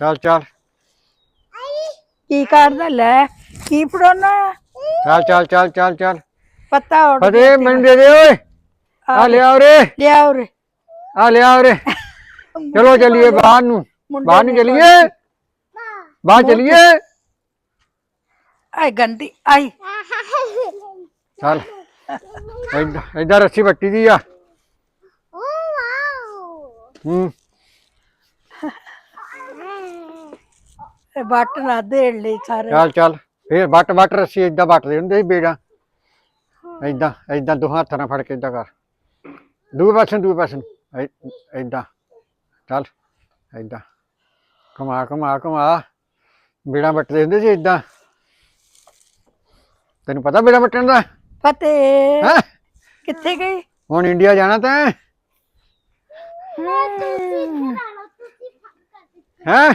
ਚੱਲ ਚੱਲ। ਕੀ ਕਰਦਾ ਲੈ? ਕੀ ਫੜਾਉਣਾ? ਚੱਲ ਚੱਲ ਚੱਲ ਚੱਲ ਚੱਲ। ਪੱਤਾ ਉੱਡ ਫਤਿਹ ਮੈਨੂੰ ਦੇ ਦੇ ਓਏ। ਆ ਲਿਆ ਉਰੇ। ਲਿਆ ਉਰੇ। ਆ ਲਿਆ ਉਰੇ। ਚਲੋ ਚੱਲੀਏ ਬਾਹਰ ਨੂੰ। ਬਾਹਰ ਨੂੰ ਚੱਲੀਏ। ਬਾਹਰ ਚੱਲੀਏ। ਆਈ ਗੰਦੀ ਆਈ। ਚੱਲ। ਏਦਾਂ ਏਦਾਂ ਰੱਸੀ ਵੱਟੀ ਦੀ ਆ। ਹੂੰ। ਇਹ ਵੱਟ ਨਾ ਦੇੜ ਲਈ ਸਾਰੇ। ਚੱਲ ਚੱਲ ਫੇਰ ਵੱਟ ਵੱਟ ਰੱਸੀ ਏਦਾਂ ਵੱਟਦੇ ਹੁੰਦੇ ਸੀ ਬੇੜਾ। ਏਦਾਂ ਏਦਾਂ ਦੋ ਹੱਥਾਂ ਨਾਲ ਫੜ ਕੇ ਏਦਾਂ ਕਰ। ਦੂਏ ਪਾਸੇ ਨੂੰ, ਦੂਏ ਪਾਸੇ ਨੂੰ। ਏਦਾਂ। ਚੱਲ ਏਦਾਂ। ਕਮਾ ਕਮਾ ਕਮਾ ਬੇੜਾ ਵੱਟਦੇ ਹੁੰਦੇ ਸੀ ਏਦਾਂ। ਤੈਨੂੰ ਪਤਾ ਬੇੜਾ ਵੱਟਣ ਦਾ? ਫਤਿਹ ਹੈ? ਕਿੱਥੇ ਗਈ? ਹੁਣ ਇੰਡੀਆ ਜਾਣਾ ਤੈਂ? ਹਮ,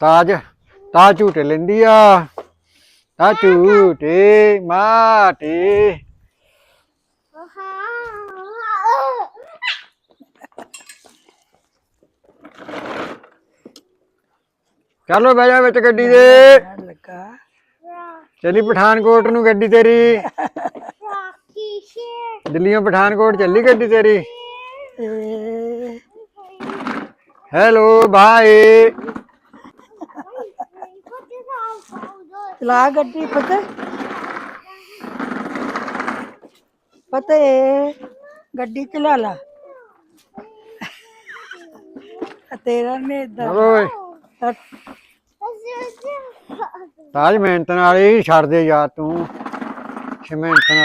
ਤਾਜ ਤਾਜ ਝੂਟੇ ਲੈਂਦੀ ਆ। ਤਾ ਝੂਟੇ ਮਾਟੇ। ਚਲੋ ਬਹਿ ਜਾ ਵਿੱਚ ਗੱਡੀ ਦੇ। ਲੱਗਾ। ਚੱਲੀ ਪਠਾਨਕੋਟ ਨੂੰ ਗੱਡੀ ਤੇਰੀ। ਦਿੱਲੀੋਂ ਪਠਾਨਕੋਟ ਚੱਲੀ ਗੱਡੀ ਤੇਰੀ। Hello bye. ਚਲਾ ਗੱਡੀ ਫਤਿਹ ਫਤਿਹ ਗੱਡੀ ਚਲਾ ਲਾ ਤੇਰਾ ਨੇ ਇਦਾਂ। ਓਏ। ਤਾਜ ਮਿਹਨਤ ਨਾਲ ਹੀ ਛੱਡ ਦੇ ਯਾਰ ਤੂੰ। ਮਿਹਨਤ ਨਾਲ।